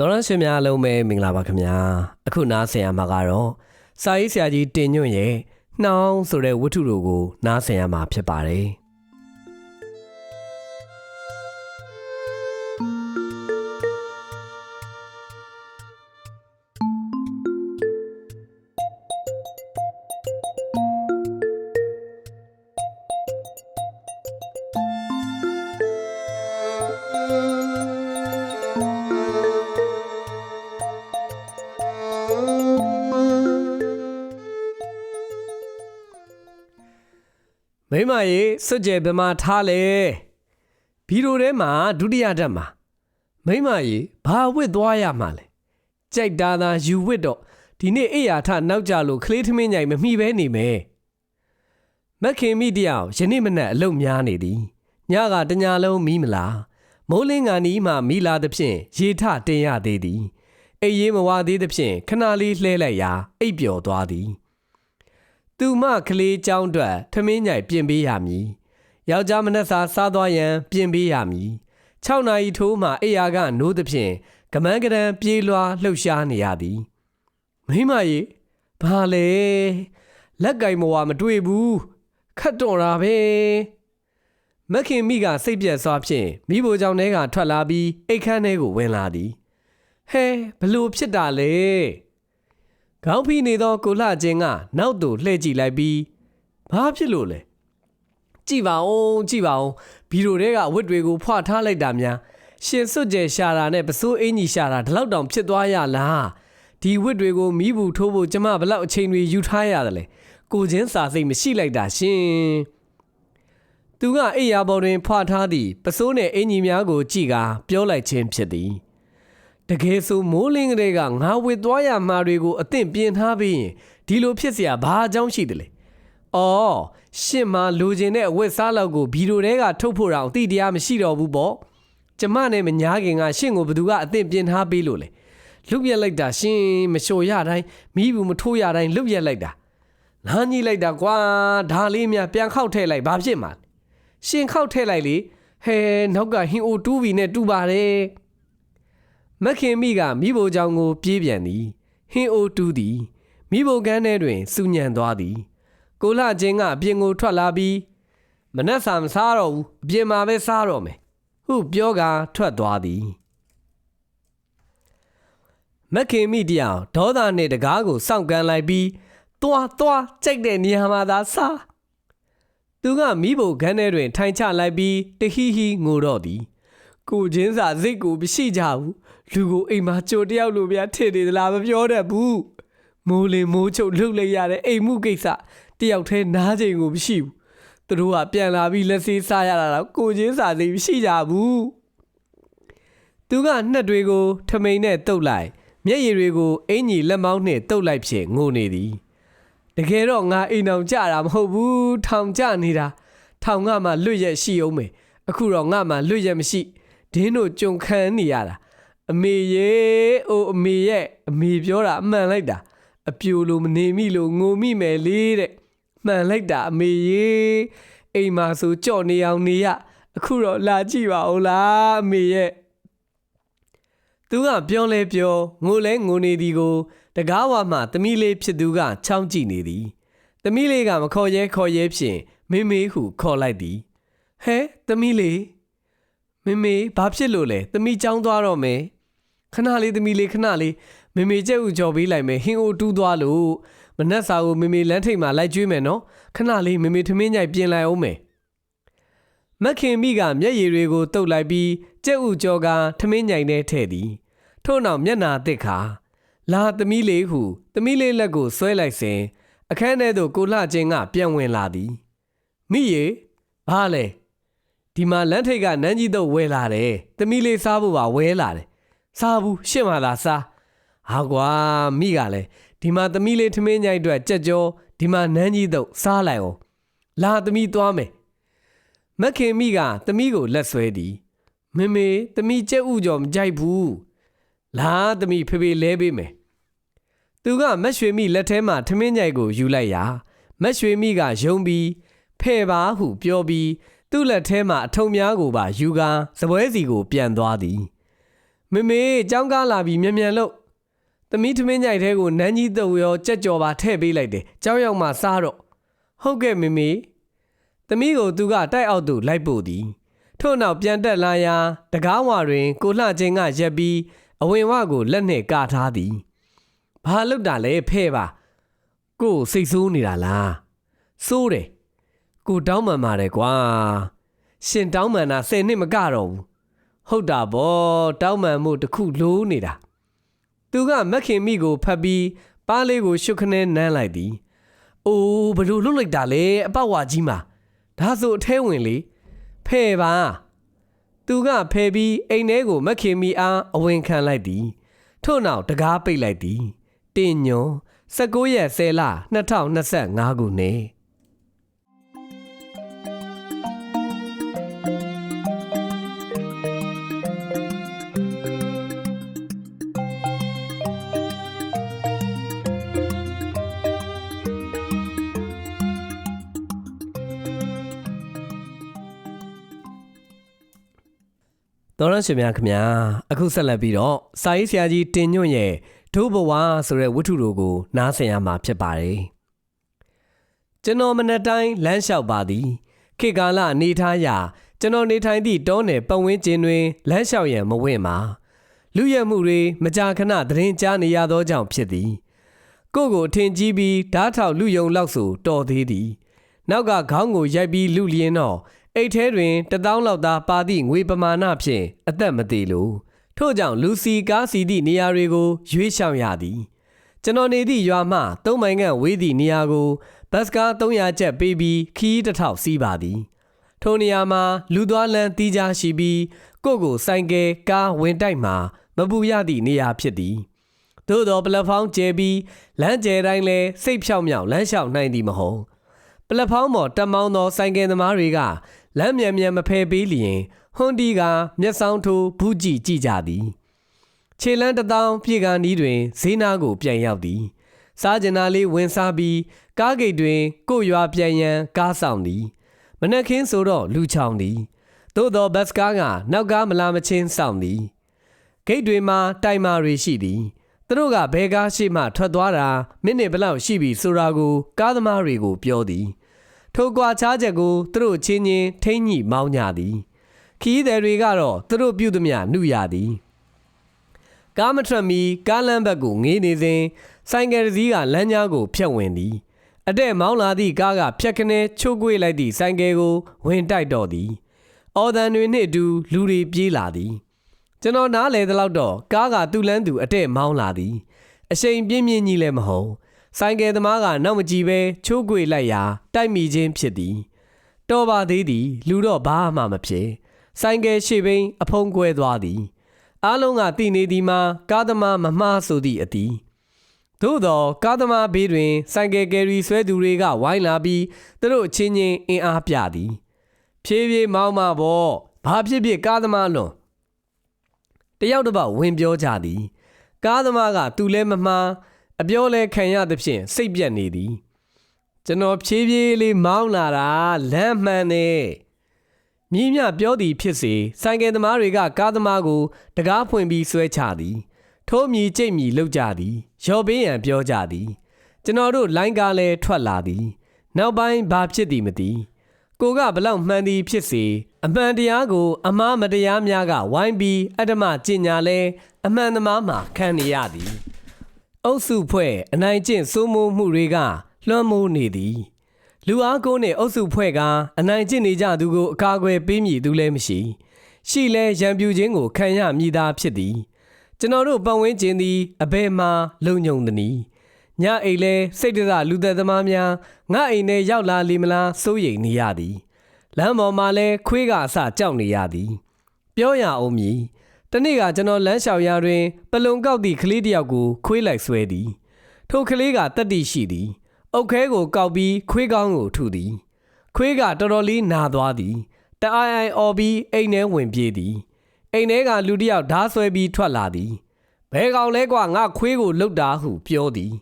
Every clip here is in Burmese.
တော်ရရှင်များအားလုံးပဲမင်္ဂလာပါခင်ဗျာအခုနားဆင်ရမှာကတော့စာရေးဆရာကြီးတင်ညွန့်ရဲ့နှောင်းဆိုတဲ့ဝတ္ထုတို့ကိုနားဆင်ရမှာဖြစ်ပါတယ် မိမရေစွတ်ကြဲဘယ်မှာထားလဲဗီဒီယိုထဲမှာဒုတိယဓာတ်မှာမိမရေဘာဝစ်သွားရမှာလဲကြိုက်တာသာယူဝစ်တော့ဒီနေ့အိယာထနောက်ကြလို့ကလေးထမင်းညိုင်မမိပဲနေမယ်မက်ခင်မိတယောက်ယနေ့မနက်အလုတ်များနေသည်ညကတညာလုံးမီးမလားမိုးလင်းကန်ဒီမှမီးလာသဖြင့်ရေထတင်ရသေးသည်အိပ်ရေးမဝသေးသဖြင့်ခဏလေးလှဲလိုက်ရာအိပ်ပျော်သွားသည် သူမကလေးเจ้าအတွက်ထမင်းညိုင်ပြင်ပေးရမည်။ယောက်ျားမနှက်စာစားသွားရန်ပြင်ပေးရမည်။6နာရီထိုးမှအိယာကနိုးသဖြင့်ကမန်းကရန်ပြေးလွှာလှုပ်ရှားနေရသည်။မိမကြီးဘာလဲလက်ကင်မဝမတွေ့ဘူးခတ်တော်တာပဲမက်ခင်မိကစိတ်ပြက်စွာဖြင့်မိဘကြောင့်ထဲကထွက်လာပြီးအိတ်ခမ်းထဲကိုဝင်လာသည်ဟဲဘလို့ဖြစ်တာလဲ ခေါင်းဖိနေသောကိုလှချင်းကနောက်သို့လှည့်ကြည့်လိုက်ပြီးဘာဖြစ်လို့လဲကြည့်ပါဦးကြည့်ပါဦးဘီရိုတဲကအဝတ်တွေကိုဖွာထားလိုက်တာများရှင်စွတ်ကျဲရှာတာနဲ့ပစိုးအင်ကြီးရှာတာဒီလောက်တောင်ဖြစ်သွားရလားဒီဝတ်တွေကိုမီးဘူးထိုးဖို့ကျမဘလောက်အချိန်တွေယူထားရတယ်လဲကိုချင်းစာစိတ်မရှိလိုက်တာရှင်သူကအိယာပေါ်တွင်ဖွာထားသည့်ပစိုးနဲ့အင်ကြီးများကိုကြည့်ကာပြောလိုက်ခြင်းဖြစ်သည် တကယ်ဆိုမိုးလင်းကလေးကငါဝစ်သွားရမှာတွေကိုအသင့်ပြင်ထားပြီးရင်ဒီလိုဖြစ်เสียဘာအကြောင်းရှိတယ်လဲ။အော်ရှင့်မလိုချင်တဲ့အဝတ်စားလောက်ကိုဗီဒီယိုထဲကထုတ်ဖို့တောင်အတိတရားမရှိတော့ဘူးပေါ့။ကျမနဲ့မညာခင်ကရှင့်ကိုဘသူကအသင့်ပြင်ထားပေးလို့လေ။လုတ်ရက်လိုက်တာရှင်မလျှော်ရတိုင်းမိဘူးမထိုးရတိုင်းလုတ်ရက်လိုက်တာ။နားကြီးလိုက်တာကွာဒါလေးများပြန်ခောက်ထည့်လိုက်ဘာဖြစ်မှာလဲ။ရှင်ခောက်ထည့်လိုက်လေဟဲနောက်ကဟင်အိုတူးဘီနဲ့တူပါတယ်။ မက်ခင်မိကမိဘကြောင့်ကို ပြေးပြန်သည်ဟင်းအိုတူးသည်မိဘကန်းထဲတွင်စူညံသွားသည် ကိုလှချင်းကအပြင်ကိုထွက်လာပြီးမနှက်စာမစားတော့ဘူးအပြင်မှာပဲစားတော့မယ်ဟုပြောကာထွက်သွားသည်မက်ခင်မိတယောက်ဒေါသနှင့်တကားကိုစောင့်ကန်လိုက်ပြီးသွားသွားကြိုက်တဲ့နေရာမှာသာစားသူကမိဘကန်းထဲတွင် ထိုင်ချလိုက်ပြီးတဟီဟီငိုတော့သည် ကိုချင်းစာစိတ်ကိုမရှိကြဘူး လူကိုအိမ်မှာကြိုတယောက်လိုပြထင်နေသလားမပြောတတ်ဘူးမိုးလင်မိုးချုပ်လှုပ်လိုက်ရတဲ့အိမ်မှုကိစ္စတယောက်တည်းနားချိန်ကိုမရှိဘူးသူတို့ကပြန်လာပြီးလက်စေးစားရတာတော့ကိုချင်းစာစိတ်မရှိကြဘူးသူကနှက်တွေကိုထမိန်နဲ့တုပ်လိုက်မျက်ရည်တွေကိုအင်ကြီးလက်မောင်းနဲ့တုပ်လိုက်ဖြင့်ငိုနေသည်တကယ်တော့ငါအိမ်အောင်ကြတာမဟုတ်ဘူးထောင်ကြနေတာထောင်ငါမှလွတ်ရက်ရှိအောင်မယ်အခုတော့ငါမှလွတ်ရက်မရှိဒင်းတို့ကြုံခံနေရတာ အမေရေအိုအမေရဲ့အမေပြောတာအမှန်လိုက်တာအပြိုလိုမနေမိလို့ငိုမိမယ်လေတဲ့မှန်လိုက်တာအမေရေအိမ်မှာဆိုကြော့နေအောင်နေရအခုတော့လာကြည့်ပါဦးလားအမေရဲ့သူကပြောလဲပြောငိုလဲငိုနေသည်ကိုတကားဝမှသမီးလေးဖြစ်သူကချောင်းကြည့်နေသည်သမီးလေးကမခေါ်ရဲခေါ်ရဲဖြင့်မေမေဟုခေါ်လိုက်သည်ဟဲသမီးလေးမေမေဘာဖြစ်လို့လဲသမီးចောင်းသွားတော့မယ် ခဏလေးသမီးလေးခဏလေးမေမေကြက်ဥကြော်ပေးလိုက်မယ်ဟင်းအိုတူးသွားလို့မနှက်စာကိုမေမေလမ်းထိပ်မှာလိုက်ကျွေးမယ်နော်ခဏလေးမေမေထမင်းညိုက်ပြင်လိုက်အောင်မယ်မက်ခင်မိကမျက်ရည်တွေကိုတုပ်လိုက်ပြီးကြက်ဥကြောကထမင်းညိုင်ထဲထည့်သည်ထို့နောက်မျက်နာတစ်ခါလာသမီးလေးဟုသမီးလေးလက်ကိုဆွဲလိုက်စဉ်အခန်းထဲသို့ကိုလှချင်းကပြန်ဝင်လာသည်မိရေဘာလဲဒီမှာလမ်းထိပ်ကနန်းကြီးတော့ဝဲလာတယ်သမီးလေးစားဖို့ပါဝဲလာတယ် စားဘူးရှင့်မလားစားဟာကွာမိကလည်းဒီမှာသမီးလေးထမင်းညိုင်အတွက်ကြက်ကြောဒီမှာနန်းကြီးတော့စားလိုက်အောင်လာသမီးသွားမယ်မက်ခင်မိကသမီးကိုလက်ဆွဲသည်မမေသမီးကြက်ဥကြော်မကြိုက်ဘူးလာသမီးဖေဖေလဲပေးမယ်သူကမက်ရွှေမိလက်ထဲမှာထမင်းညိုက်ကိုယူလိုက်ရာမက်ရွှေမိကယုံပြီးဖဲ့ပါဟုပြောပြီးသူ့လက်ထဲမှာအထုံများကိုပါယူကာစပွဲစီကိုပြန်သွားသည် မေမေကြောင်းကားလာပြီးမြန်မြန်လို့သမီးသမင်းကြိုက်ထဲကိုနန်းကြီးတုပ်ရောကြက်ကြော်ပါထည့်ပေးလိုက်တယ်ကြောင်းရောက်မှစားတော့ဟုတ်ကဲ့မေမေသမီးကိုသူကတိုက်အောက်သို့လိုက်ပို့သည်ထို့နောက်ပြန်တက်လာရာတကားဝါတွင် ကိုလှချင်းကရက်ပြီးအဝင်ဝကိုလက်နှင့်ကထားသည်ဘာလုပ်တာလဲဖဲ့ပါကိုယ်စိတ်ဆိုးနေတာလားစိုးတယ်ကိုတောင်းပန်ပါတယ်ကွာရှင်တောင်းပန်တာ10နှစ်မကတော့ဘူး ဟုတ်တာဗောတောင်းပန်မှုတစ်ခုလိုးနေတာသူကမက်ခင်မိကိုဖတ်ပြီးပါးလေးကိုရှုပ်ခနဲနမ်းလိုက်သည်အိုးဘလို့လွတ်လိုက်တာလဲအပောက်ဝါကြီးမှာဒါဆိုအထဲဝင်လေဖဲ့ပါသူကဖဲ့ပြီးအိမ်ထဲကိုမက်ခင်မိအားအဝင်ခံလိုက်သည်ထို့နောက်တကားပိတ်လိုက်သည်တင်ညွန်19ရက်10လ2025ခုနှစ် တော်ရရှိမြခင်ဗျာအခုဆက်လက်ပြီးတော့စာရေးဆရာကြီးတင်ညွန့်ရဲ့ဒုဘဝဆိုတဲ့ဝတ္ထုတို့ကို နားဆင်ရမှာဖြစ်ပါတယ်ကျွန်တော်မနေ့တိုင်းလမ်းလျှောက်ပါသည်ခေတ်ကာလအနေထားရာကျွန်တော်နေထိုင်သည့်တောနယ်ပတ်ဝန်းကျင်တွင်လမ်းလျှောက်ရန်မဝင့်ပါလူရဲမှုတွေမကြာခဏသတင်းကြားနေရသောကြောင့်ဖြစ်သည်ကိုယ့်ကိုအထင်ကြီးပြီးဓားထောက်လူယုံလောက်ဆိုတော်သေးသည်နောက်ကခေါင်းကိုရိုက်ပြီးလူလျင်းတော့ အိတ်ထဲတွင်တထောင်လောက်သာပါသည့်ငွေပမာဏဖြင့်အသက်မသေးလို့ထို့ကြောင့်လူစီကားစီသည့်နေရာတွေကိုရွေးရှောင်ရသည်ကျွန်တော်နေသည့်ရွာမှသုံးမိုင်ခန့်ဝေးသည့်နေရာကိုဘတ်စကား300ကျပ်ပေးပြီးခီးတစ်ထောက်စီးပါသည်ထိုနေရာမှာလူသွားလမ်းတီးကြားရှိပြီးကိုယ့်ကိုဆိုင်ကယ်ကားဝင်တိုက်မှာမပူရသည့်နေရာဖြစ်သည်သို့သောပလက်ဖောင်းကျဲပြီးလမ်းကျဲတိုင်းလဲစိတ်ဖြောက်မြောက်လမ်းလျှောက်နိုင်သည်မဟုတ်ပလက်ဖောင်းပေါ်တက်မောင်းသောဆိုင်ကယ်သမားတွေက လမ်းမြန်မြန်မဖယ်ပေးလျင်ဟွန်ဒီကမျက်စောင်းထိုးဘူးကြည့်ကြည့်ကြသည်ခြေလန်းတစ်တောင်းပြေကံဤတွင်ဈေးနာကိုပြန်ရောက်သည်စားကျင်နာလေးဝင်စားပြီးကားဂိတ်တွင် ကို့ရွာပြန်ရန်ကားဆောင်သည်မနက်ခင်းဆိုတော့လူချောင်သည်သို့သောဘတ်စကားကနောက်ကားမလာမချင်းဆောင်သည်ဂိတ်တွေမှာတိုင်မာတွေရှိသည်သူတို့ကဘဲကားရှိမှထွက်သွားတာမိနစ်ဘယ်လောက်ရှိပြီဆိုတာကိုကားသမားတွေကိုပြောသည် ထိုကွာခြားချက်ကိုသူတို့ချင်းချင်းထိမ့်ညိမောင်းကြသည်ခီးသည်တွေကတော့သူတို့ပြုသည်မြနှုရသည်ကားမထွက်မီကားလမ်းဘက်ကိုငေးနေစဉ်ဆိုင်ကယ်တစ်စီးကလမ်းကြားကိုဖြတ်ဝင်သည်အတဲ့မောင်းလာသည့်ကားကဖြတ်ခနဲချိုးကွေးလိုက်သည့်ဆိုင်ကယ်ကိုဝင်တိုက်တော့သည်အော်ဒန်တွေနှင့်အတူလူတွေပြေးလာသည်ကျွန်တော်နားလေသလောက်တော့ကားကသူ့လန်းသူအတဲ့မောင်းလာသည်အရှိန်ပြင်းပြင်းကြီးလည်းမဟုတ် ဆိုင်ကယ်သမားကနောက်မကြည့်ပဲချိုးကွေလိုက်ရာတိုက်မိခြင်းဖြစ်သည်တော်ပါသေးသည်လူတော့ဘာမှမဖြစ်ဆိုင်ကယ်ရှေ့ဘိန်းအဖုံးကွဲသွားသည်အားလုံးကတည်နေသည်မှာကားသမားမမှားဆိုသည့်အသည်သို့သောကားသမားဘေးတွင်ဆိုင်ကယ်ကယ်ရီဆွဲသူတွေကဝိုင်းလာပြီးသူတို့အချင်းချင်းအင်အားပြသည်ဖြည်းဖြည်းမောင်းမပေါ့ဘာဖြစ်ဖြစ်ကားသမားလွန်တယောက်တစ်ပေါက်ဝင်ပြောကြသည် ကားသမားကသူလဲမမှား အပြောလဲခံရသဖြင့်စိတ်ပြတ်နေသည်ကျွန်တော်ဖြည်းဖြည်းလေးမောင်းလာတာလမ်းမှန်နေမြင်းမြပြောသည်ဖြစ်စေဆိုင်ကယ်သမားတွေကကားသမားကိုတကားဖွင့်ပြီးဆွဲချသည်ထိုးမြည်ကြိတ်မြည်လောက်ကြသည်ရော်ပေးရန်ပြောကြသည်ကျွန်တော်တို့လိုင်းကားလဲထွက်လာသည်နောက်ပိုင်းဘာဖြစ်သည်မသိကိုကဘလောက်မှန်သည်ဖြစ်စေအမှန်တရားကိုအမားမတရားများကဝိုင်းပြီးအတ္တမကျင်ညာလဲအမှန်သမားမှာခံနေရသည် အုပ်စုဖွဲ့အနိုင်ကျင့်စိုးမိုးမှုတွေကလွှမ်းမိုးနေသည်လူအားကိုးနဲ့အုပ်စုဖွဲ့ကအနိုင်ကျင့်နေကြသူကိုအကာအကွယ်ပေးမည်သူလည်းမရှိ ရှိလဲရံပြူခြင်းကိုခံရမည်သားဖြစ်သည် ကျွန်တော်တို့ပတ်ဝန်းကျင်သည်အဘယ်မှလုံညုံသည်ညအိမ်လဲစိတ်တရလူသက်သမားများငါအိမ်ထဲရောက်လာလီမလားစိုးရိမ်နေရသည်လမ်းပေါ်မှာလဲခွေးကအစကြောက်နေရသည် ပြောရအောင်မည် တနေ့ကကျွန်တော်လမ်းလျှောက်ရာတွင်ပလုံကောက်သည့်ကလေးတစ်ယောက်ကိုခွေးလိုက်ဆွဲသည်ထိုကလေးကတက်တိရှိသည်အုတ်ခဲကိုကောက်ပြီးခွေးကောင်းကိုထုသည်ခွေးကတော်တော်လေးနာသွားသည်တအိုင်အိုင်အော်ပြီးအိမ်ထဲဝင်ပြေးသည်အိမ်ထဲကလူတစ်ယောက်ဓားဆွဲပြီးထွက်လာသည်ဘဲကောင်လဲကွာငါခွေးကိုလှုပ်တာဟုပြောသည်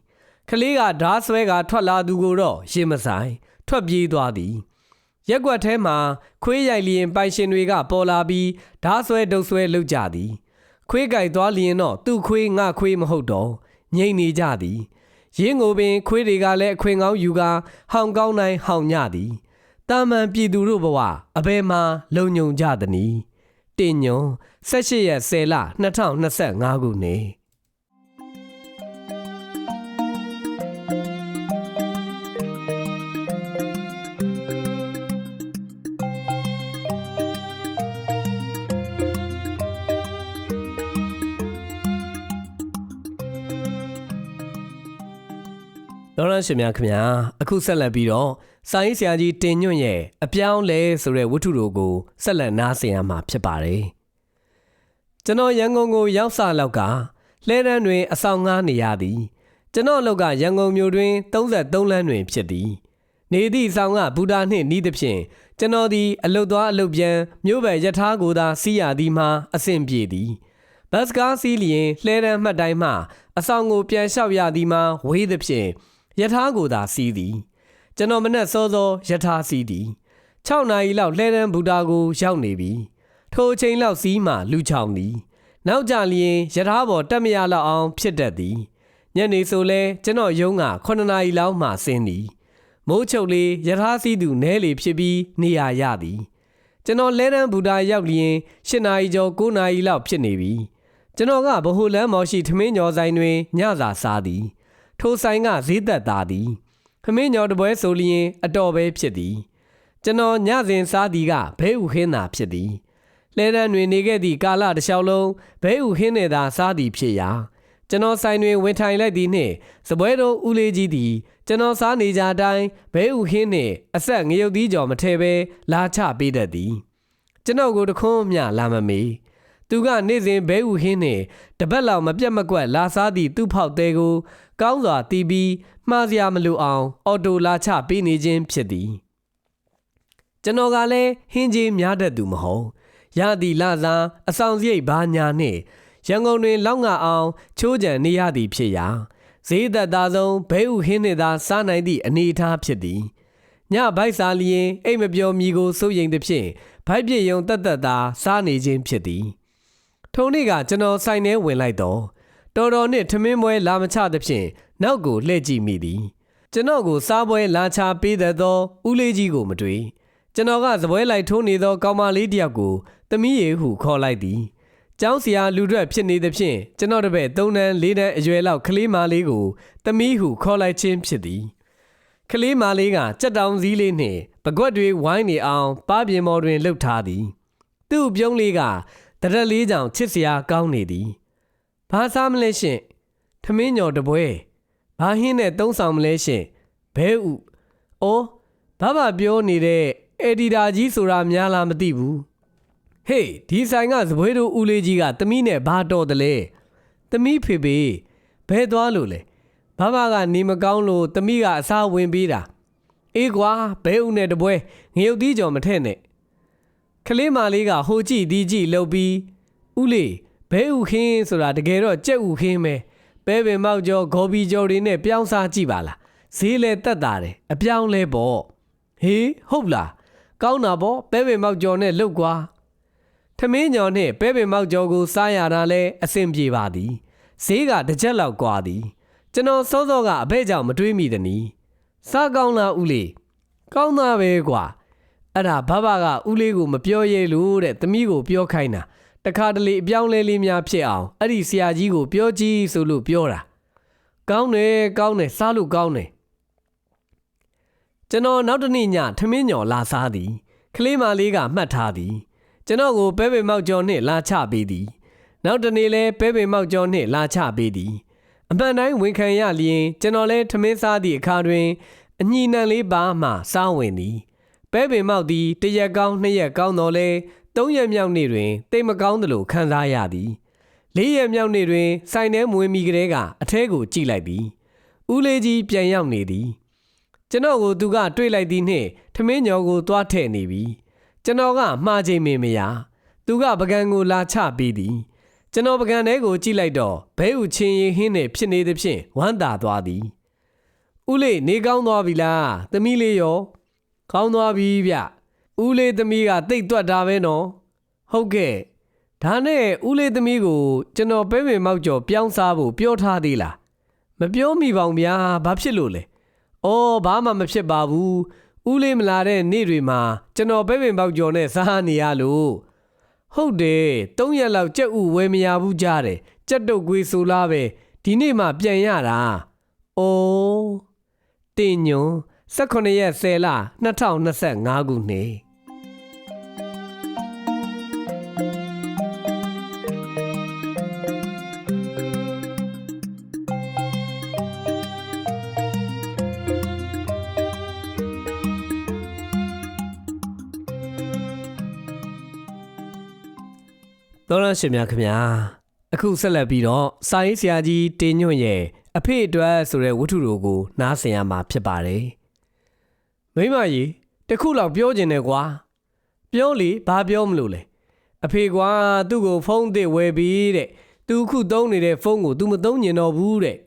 ကလေးကဓားဆွဲကထွက်လာသူကိုတော့ရင်မဆိုင်ထွက်ပြေးသွားသည် ရက်ကွက်ထဲမှာခွေးရိုက်လျင်ပိုင်ရှင်တွေကပေါ်လာပြီးဓားဆွဲဒုတ်ဆွဲလုပ်ကြသည် ခွေးကြိုက်သွားလျင်တော့သူ့ခွေးငါခွေးမဟုတ်တော့ငိမ့်နေကြသည်ရင်းကိုပင်ခွေးတွေကလည်းအခွင့်ကောင်းယူကာဟောင်ကောင်းတိုင်းဟောင်ညသည်တာမန်ပြည်သူတို့ဘဝအဘယ်မှာလုံညုံကြသနည်းတင်ညွန်18ရက်10လ2025ခုနှစ် တော်ရရှင်များခင်ဗျာအခုဆက်လက်ပြီးတော့စာရေးဆရာကြီးတင်ညွန့်ရဲ့အပြောင်းလဲဆိုတဲ့ဝတ္ထုတို့ကိုဆက်လက်နားဆင်ရမှာဖြစ်ပါတယ်ကျွန်တော်ရန်ကုန်ကိုရောက်စလောက်ကလှဲတန်းတွင်အဆောင်ငားနေရသည်ကျွန်တော်အလောက်ကရန်ကုန်မြို့တွင်33လမ်းတွင်ဖြစ်သည်နေသည့်ဆောင်ကဘူတာနှင့်နီးသဖြင့်ကျွန်တော်သည်အလုတ်သွားအလုတ်ပြန်မြို့ပဲယထာကိုသာစီးရသည်မှာအဆင်ပြေသည်ဘတ်စကားစီးလျင်လှဲတန်းမှတ်တိုင်းမှအဆောင်ကိုပြန်လျှောက်ရသည်မှာဝေးသဖြင့် ယထာကိုသာစီးသည်ကျွန်တော်မနဲ့စောစောယထာစီးသည်6နာရီလောက်လှဲတန်းဘူတာကိုရောက်နေပြီထိုအချိန်လောက်စီးမှလူချောင်သည်နောက်ကြလျင်ယထာပေါ်တက်မရလောက်အောင်ဖြစ်တတ်သည်ညနေဆိုလဲကျွန်တော်ရုံးက9နာရီလောက်မှဆင်းသည်မိုးချုပ်လေးယထာစီးသူနဲလေဖြစ်ပြီးနေရရသည်ကျွန်တော်လဲတန်းဘူတာရောက်လျင်7နာရီကျော်9နာရီလောက်ဖြစ်နေပြီကျွန်တော်ကဗဟိုလမ်းမော်ရှိထမင်းညော်ဆိုင်တွင်ညစာစားသည် ထိုဆိုင်ကဈေးသက်သားသည်ခမင်းညော်တပွဲဆိုလျင်အတော်ပဲဖြစ်သည်ကျွန်တော်ညစဉ်စားသည်ကဘဲဥခင်းသာဖြစ်သည်လဲတန်းတွင်နေခဲ့သည့်ကာလတစ်လျှောက်လုံးဘဲဥခင်းနဲ့သာစားသည်ဖြစ်ရာကျွန်တော်ဆိုင်တွင်ဝင်ထိုင်လိုက်သည်နှင့်စပွဲတော်ဦးလေးကြီးသည်ကျွန်တော်စားနေကြအတိုင်းဘဲဥခင်းနှင့်အဆက်ငရုတ်သီးကြော်မထဲပဲလာချပေးတတ်သည်ကျွန်တော်ကိုတခွန်းမျှလာမမေး သူကနေ့စဉ်ဘဲဥဟင်းနှင့်တပတ်လောက်မပြတ်မကွက်လာစားသည့်သူ့ဖောက်သေးကိုကောင်းစွာတီးပြီးမှားစရာမလိုအောင် အော်တိုလာချပေးနေခြင်းဖြစ်သည်ကျွန်တော်ကလည်းဟင်းကြီးများတတ်သူမဟုတ်ရသည်လာစားအဆောင်စရိတ်ဘာညာနှင့်ရန်ကုန်တွင်လောက်ငါအောင်ချိုးကြံနေရသည်ဖြစ်ရာဈေးသက်သာဆုံးဘဲဥဟင်းနှင့်သာစားနိုင်သည့်အနေအထားဖြစ်သည်ညဘိုက်စားလျင်အိမ်မပြောမီကိုစိုးရိမ်သဖြင့်ဘိုက်ပြည့်ယုံတက်တက်သာစားနေခြင်းဖြစ်သည် ထုံနေ့ကကျွန်တော်ဆိုင်ထဲဝင်လိုက်တော့တော်တော်နဲ့ထမင်းပွဲလာမချသဖြင့်နောက်ကိုလှည့်ကြည့်မိသည်ကျွန်တော်ကိုစားပွဲလာချပေးတဲ့သောဦးလေးကြီးကိုမတွေ့ကျွန်တော်ကစပွဲလိုက်ထိုးနေသောကောင်မလေးတစ်ယောက်ကိုသမီးရေဟုခေါ်လိုက်သည်ကျောင်းဆရာလူရွက်ဖြစ်နေသဖြင့်ကျွန်တော်တပည့်၃တန်း၄တန်းအရွယ်လောက်ကလေးမလေးကိုသမီးဟုခေါ်လိုက်ခြင်းဖြစ်သည်ကလေးမလေးကကြက်တောင်စည်းလေးနှင့်ပကွက်တွေဝိုင်းနေအောင်ပါပြင်ပေါ်တွင်လှုပ်ထားသည်သူ့ပြုံးလေးက တရက်လေးကြောင်ချစ်စရာကောင်းနေသည်ဘာစားမလဲရှင့်ထမင်းညော်တပွဲဘာဟင်းနဲ့သုံးဆောင်မလဲရှင့်ဘဲဥအော်ဘာဘာပြောနေတဲ့အေဒီတာကြီးဆိုတာများလားမသိဘူးဟေးဒီဆိုင်ကဇပွဲတို့ဦးလေးကြီးကတမီးနဲ့ဘာတော်တယ်လဲတမီးဖေဖေဘဲသွားလို့လဲဘာဘာကနေမကောင်းလို့တမီးကအစားဝင်ပေးတာအေးကွာဘဲဥနဲ့တပွဲငရုတ်သီးကြော်မထက်နဲ့ ကလေးမလေးကဟိုကြည့်ဒီကြည့်လှုပ်ပြီးဥလေးဘဲဥခင်းဆိုတာတကယ်တော့ကြက်ဥခင်းပဲပဲပင်မောက်ကျော်ဂေါ်ဘီကျော်တွေနဲ့ပြောင်းစားကြည့်ပါလားဈေးလဲတက်တာတယ်အပြောင်းလဲပေါ့ဟေးဟုတ်လားကောင်းတာပေါ့ပဲပင်မောက်ကျော်နဲ့လှုပ်ကွာထမင်းညော်နဲ့ပဲပင်မောက်ကျော်ကိုစားရတာလဲအဆင်ပြေပါသည်ဈေးကတစ်ချက်လောက်ကွာသည် ကျွန်တော်စောစောကအဘဲကြောင့်မတွေးမိသနီစားကောင်းလားဥလေးကောင်းတာပဲကွာ အဲ့ဒါဘဘကဦးလေးကိုမပြောရဲလို့တဲ့သမီးကိုပြောခိုင်းတာတခါတလေအပြောင်းလဲလေးများဖြစ်အောင်အဲ့ဒီဆရာကြီးကိုပြောကြည့်ဆိုလို့ပြောတာကောင်းတယ်ကောင်းတယ်စားလို့ကောင်းတယ်ကျွန်တော်နောက်တစ်နေ့ညထမင်းညော်လာစားသည်ကလေးမလေးကမှတ်ထားသည်ကျွန်တော်ကိုပဲပေမောက်ကျော်နှင့်လာချပေးသည်နောက်တစ်နေ့လဲပဲပေမောက်ကျော်နှင့်လာချပေးသည်အမှန်တိုင်းဝန်ခံရလျင်ကျွန်တော်လဲထမင်းစားသည့်အခါတွင်အညီနံလေးပါမှစားဝင်သည် ပဲပင်မောက်သည်တစ်ရက်ကောင်းနှစ်ရက်ကောင်းတော်လဲသုံးရက်မြောက်နေ့တွင်တိတ်မကောင်းသလိုခံစားရသည်လေးရက်မြောက်နေ့တွင်စိုင်ထဲမွေးမိကလေးကအထဲကိုကြည့်လိုက်သည်ဦးလေးကြီးပြန်ရောက်နေသည်ကျွန်တော်ကိုသူကတွေ့လိုက်သည်နှင့်ထမင်းညော်ကိုသွားထည့်နေပြီကျွန်တော်ကမှားချိန်မင်မရသူကပကံကိုလာချပေးသည်ကျွန်တော်ပကံထဲကိုကြည့်လိုက်တော့ဘဲဥချင်းရင်ဟင်းနှင့်ဖြစ်နေသဖြင့်ဝမ်းသာသွားသည်ဦးလေးနေကောင်းသွားပြီလားသမီးလေးရော ကောင်းသွားပြီဗျဦးလေးသမီးကတိတ်တွက်တာပဲနော်ဟုတ်ကဲ့ဒါဒါနဲ့ဦးလေးသမီးကိုကျွန်တော်ပဲပင်မောက်ကျော်ပြောင်းစားဖို့ပြောထားသေးလားမပြောမိပါဘူးဗျာဘာဖြစ်လို့လဲအော်ဘာမှမဖြစ်ပါဘူးဦးလေးမလာတဲ့နေ့တွေမှာကျွန်တော်ပဲပင်မောက်ကျော်နဲ့စားနေရလို့ဟုတ်တယ်၃ရက်လောက်ကြက်ဥဝယ်မရဘူးကြားတယ်ကြက်တုတ်ကွေးဆိုလားပဲဒီနေ့မှပြန်ရတာအော်တင်ညွန် 18ရက်10လ2025ခုနှစ်သောရရှင်များခင်ဗျာအခုဆက်လက်ပြီးတော့စာရေးဆရာကြီးတင်ညွန့်ရဲ့အဖေအတွက်ဆိုတဲ့ဝတ္ထုတို့ကိုနားဆင်ရမှာဖြစ်ပါတယ် မိမကြီးတခုလောက်ပြောကျင်တယ်ကွာပြောလေဘာပြောမလို့လဲအဖေကွာသူ့ကိုဖုန်းသစ်ဝယ်ပြီးတဲ့သူခုသုံးနေတဲ့ဖုန်းကို तू မသုံးညင်တော့ဘူးတဲ့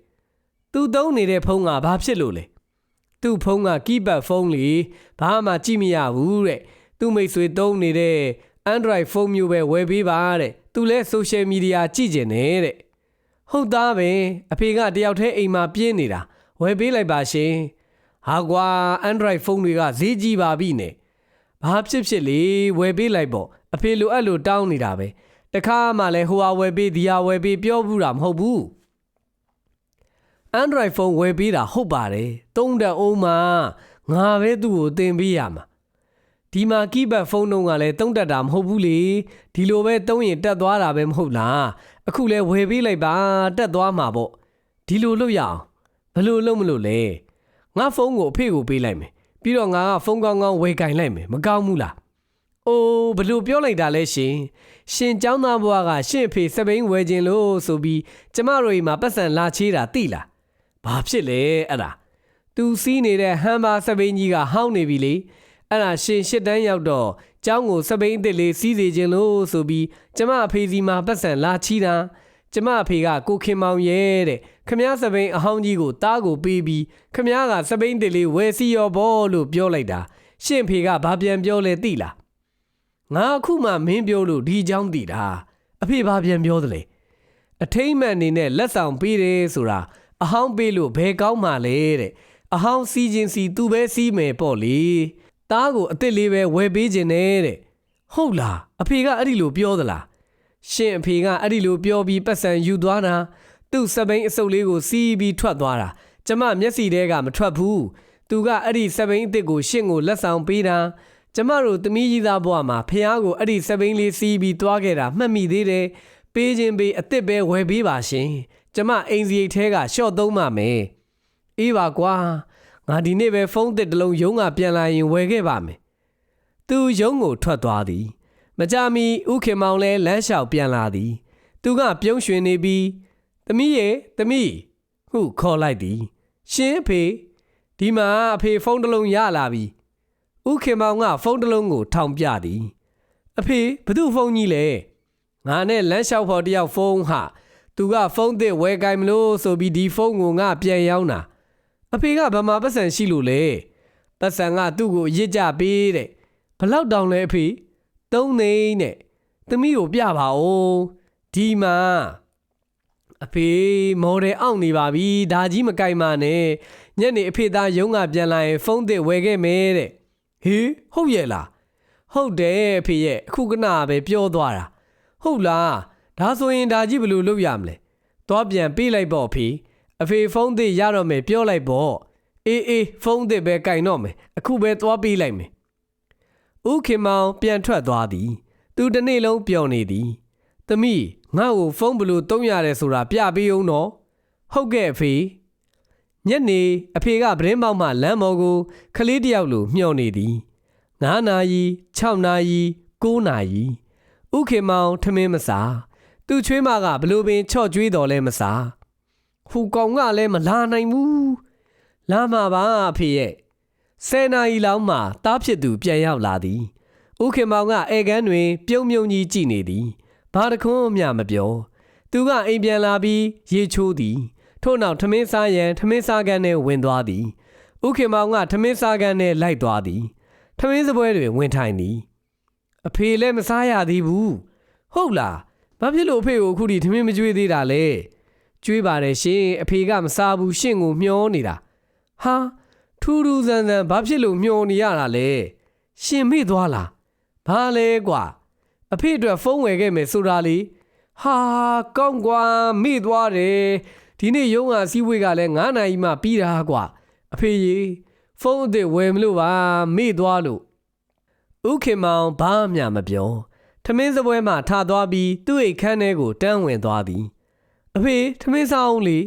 तू သုံးနေတဲ့ဖုန်းကဘာဖြစ်လို့လဲသူ့ဖုန်းကကီးဘတ်ဖုန်းလေဘာမှကြည့်မရဘူးတဲ့သူ့မိတ်ဆွေသုံးနေတဲ့ Android ဖုန်းမျိုးပဲဝယ်ပေးပါတဲ့သူလဲ social media ကြည့်ကျင်တယ်တဲ့ဟုတ်သားပဲအဖေကတယောက်တည်းအိမ်မှာပြင်းနေတာဝယ်ပေးလိုက်ပါရှင် ဟာကွာ Android ဖုန်းတွေကဈေးကြီးပါပြီနဲ့ဘာဖြစ်ဖြစ်လေဝယ်ပေးလိုက်ပေါ့အဖေလိုအပ်လို့တောင်းနေတာပဲတခါမှလည်းဟိုဟာဝယ်ပေးဒီဟာဝယ်ပေးပြောဘူးတာမဟုတ်ဘူး Android ဖုန်းဝယ်ပေးတာဟုတ်ပါတယ်သုံးတက်အောင်မှာငါပဲသူ့ကိုသင်ပေးရမှာဒီမှာကီးဘတ်ဖုန်းတုံးကလည်းတုံးတက်တာမဟုတ်ဘူးလေဒီလိုပဲတုံးရင်တက်သွားတာပဲမဟုတ်လားအခုလဲဝယ်ပေးလိုက်ပါတက်သွားမှာပေါ့ဒီလိုလုပ်ရအောင်ဘယ်လိုလုပ်မလို့လဲ ငါဖုန်းကိုအဖေကိုပေးလိုက်မယ်ပြီးတော့ငါကဖုန်းကောင်းကောင်းဝယ်ကင်လိုက်မယ်မကောင်းဘူးလားအိုးဘယ်လိုပြောလိုက်တာလဲရှင်ရှင်ចောင်းသားဘွားကရှင်အဖေစပိန်ဝယ်ခြင်းလို့ဆိုပြီးကျမတို့အိမ်မှာပတ်စံလာချေးတာသိလားဘာဖြစ်လဲအဲ့ဒါသူစီးနေတဲ့ဟမ်ဘာစပိန်ကြီးကဟောင်းနေပြီလေအဲ့ဒါရှင်ရှစ်တန်းရောက်တော့ကျောင်းကိုစပိန်အစ်စ်လေးစီးစေခြင်းလို့ဆိုပြီးကျမအဖေစီမှာပတ်စံလာချီတာ ကျမအဖေကကိုခင်မောင်ရဲ့တဲ့ခမည်းစပိန်အဟောင်းကြီးကိုတားကိုပေးပြီးခမည်းကစပိန်အစ်စ်လေးဝယ်စီရောဘောလို့ပြောလိုက်တာရှင်ဖေကဘာပြန်ပြောလဲသိလားငါအခုမှမင်းပြောလို့ဒီเจ้าသိတာအဖေဘာပြန်ပြောသလဲအထိမ့်မှန်အနေနဲ့လက်ဆောင်ပေးတယ်ဆိုတာအဟောင်းပေးလို့ဘယ်ကောင်းမှလဲတဲ့အဟောင်းစီးခြင်းစီသူပဲစီးမယ်ပေါ့လေ တားကိုအစ်စ်လေးပဲဝယ်ပေးခြင်းနဲ့တဲ့ဟုတ်လားအဖေကအဲ့ဒီလိုပြောသလား ရှင်အဖေကအဲ့ဒီလိုပြောပြီးပတ်စံယူသွားတာသူ့စပိန်အစုပ်လေးကိုစီးပြီးထွက်သွားတာကျမမျက်စိထဲကမထွက်ဘူးသူကအဲ့ဒီစပိန်အစ်စ်ကိုရှင့်ကိုလက်ဆောင်ပေးတာကျမတို့သမီးကြီးသားဘဝမှာဖះကိုအဲ့ဒီစပိန်လေးစီးပြီးသွားခဲ့တာမှတ်မိသေးတယ်ပေးခြင်းပေးအစ်စ်ပဲဝယ်ပေးပါရှင်ကျမအိမ်စီရိတ်ထဲကရှော့သုံးပါမယ်အေးပါကွာငါဒီနေ့ပဲဖုန်းတစ်တစ်လုံးရုံးကပြန်လာရင်ဝယ်ခဲ့ပါမယ်။သူရုံးကိုထွက်သွားသည်။ မကြမီဥခင်မောင်လဲလမ်းလျှောက်ပြန်လာသည်။သူကပြုံးရွှင်နေပြီးသမီးရဲ့သမီးဟုခေါ်လိုက်သည်။ရှင်အဖေဒီမှာအဖေဖုန်းတစ်လုံးရလာပြီ။ဥခင်မောင်ကဖုန်းတစ်လုံးကိုထောင်ပြသည်။အဖေဘသူဖုန်းကြီးလဲ။ငါနဲ့လမ်းလျှောက်ဖို့တယောက်ဖုန်းဟာသူကဖုန်းသစ်ဝယ်ကြိုင်မလို့ဆိုပြီးဒီဖုန်းကိုငါပြန်ရောင်းတာ။အဖေကဗမာပတ်စံရှိလို့လေပတ်စံကသူ့ကိုရစ်ကြပေးတဲ့ဘလောက်တောင်လဲအဖေ သုံးသိန်းနဲ့သမီးကိုပြပါဦးဒီမှာအဖေမော်ဒယ်အောင့်နေပါပြီဒါကြီးမကြိုက်ပါနဲ့ညနေအဖေသားရုံးကပြန်လာရင် ဖုန်းသစ်ဝယ်ခဲ့မယ်တဲ့ဟေးဟုတ်ရဲ့လားဟုတ်တယ်အဖေရဲ့အခုကနပဲပြောသွားတာဟုတ်လားဒါဆိုရင်ဒါကြီးဘယ်လိုလုပ်ရမလဲသွားပြန်ပေးလိုက်ပေါ့အဖေအဖေဖုန်းသစ်ရတော့မယ်ပြောလိုက်ပေါ့အေးအေးဖုန်းသစ်ပဲကင်တော့မယ်အခုပဲသွားပေးလိုက်မယ် ဥခင်မောင်ပြန်ထွက်သွားသည်သူတစ်နေ့လုံးပျော်နေသည်သမီးငါ့ကိုဖုန်းဘလို့တုံးရတယ်ဆိုတာပြပေးအောင်နော်ဟုတ်ကဲ့အဖေညနေအဖေကပရင်းပေါက်မှလမ်းပေါ်ကိုခလေးတစ်ယောက်လိုမျှော်နေသည်9နာရီ6နာရီ9နာရီဥခင်မောင်ထမင်းမစားသူ့ချွေးမကဘလို့ပင်ချော့ကျွေးတော်လဲမစားဟူကောင်ကလည်းမလာနိုင်ဘူးလာမှာပါအဖေရဲ့ ဆယ်နာရီလောက်မှတားဖြစ်သူပြန်ရောက်လာသည်ဥခင်မောင်ကအေကန်းတွင် ပြုံးမြုံကြီးကြည့်နေသည်ဘာတခွန်းမျှမပြောသူကအိမ်ပြန်လာပြီးရေချိုးသည်ထို့နောက်ထမင်းစားရန်ထမင်းစားကန်ထဲဝင်သွားသည်ဥခင်မောင်ကထမင်းစားကန်ထဲလိုက်သွားသည်ထမင်းစပွဲတွင်ဝင်ထိုင်သည်အဖေလည်းမစားရသေးဘူးဟုတ်လားဘာဖြစ်လို့အဖေကိုအခုထိထမင်းမကျွေးသေးတာလဲကျွေးပါတယ်ရှင်အဖေကမစားဘူးရှင်ကိုမျောနေတာဟာ ထူးထူးဆန်းဆန်းဘာဖြစ်လို့မျောနေရတာလဲရှင်မေ့သွားလားဘာလဲကွာအဖေအတွက်ဖုန်းဝယ်ခဲ့မယ်ဆိုတာလေဟာကောင်းကွာမေ့သွားတယ်ဒီနေ့ရုံးကစည်းဝေးကလည်း9နာရီမှပြီးတာကွာအဖေရေဖုန်းအသစ်ဝယ်မလို့ပါမေ့သွားလို့ဥခင်မောင်ဘာမှမပြောထမင်းစပွဲမှထသွားပြီးသူ့အိတ်ခန်းထဲကိုတန်းဝင်သွားသည်အဖေထမင်းစားအောင်လေ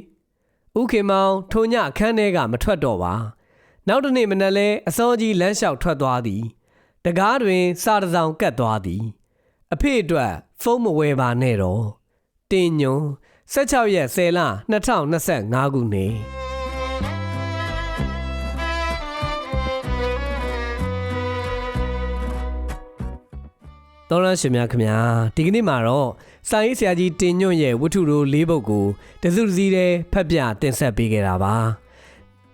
ဥခင်မောင်ထုံညအခန်းထဲကမထွက်တော့ပါ နောက်တစ်နေ့မနက်လဲအစောကြီးလမ်းလျှောက်ထွက်သွားသည်တကားတွင်စာတစ်စောင်ကတ်သွားသည်အဖေအတွက်ဖုန်းမဝယ်ပါနဲ့တော့တင်ညွန်16ရက်10လ2025ခုနှစ်တော်ရရှင်များခင်ဗျာဒီကနေ့မှာတော့စာရေးဆရာကြီးတင်ညွန့်ရဲ့ဝတ္ထုတို့၄ပုဒ်ကိုတစုတစည်းတည်းဖတ်ပြတင်ဆက်ပေးခဲ့တာပါ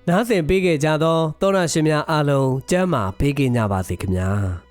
နားဆင်ပေးခဲ့ကြသောတော်ရရှင်များအားလုံးကျမ်းမာပေးကြပါစေခင်ဗျာ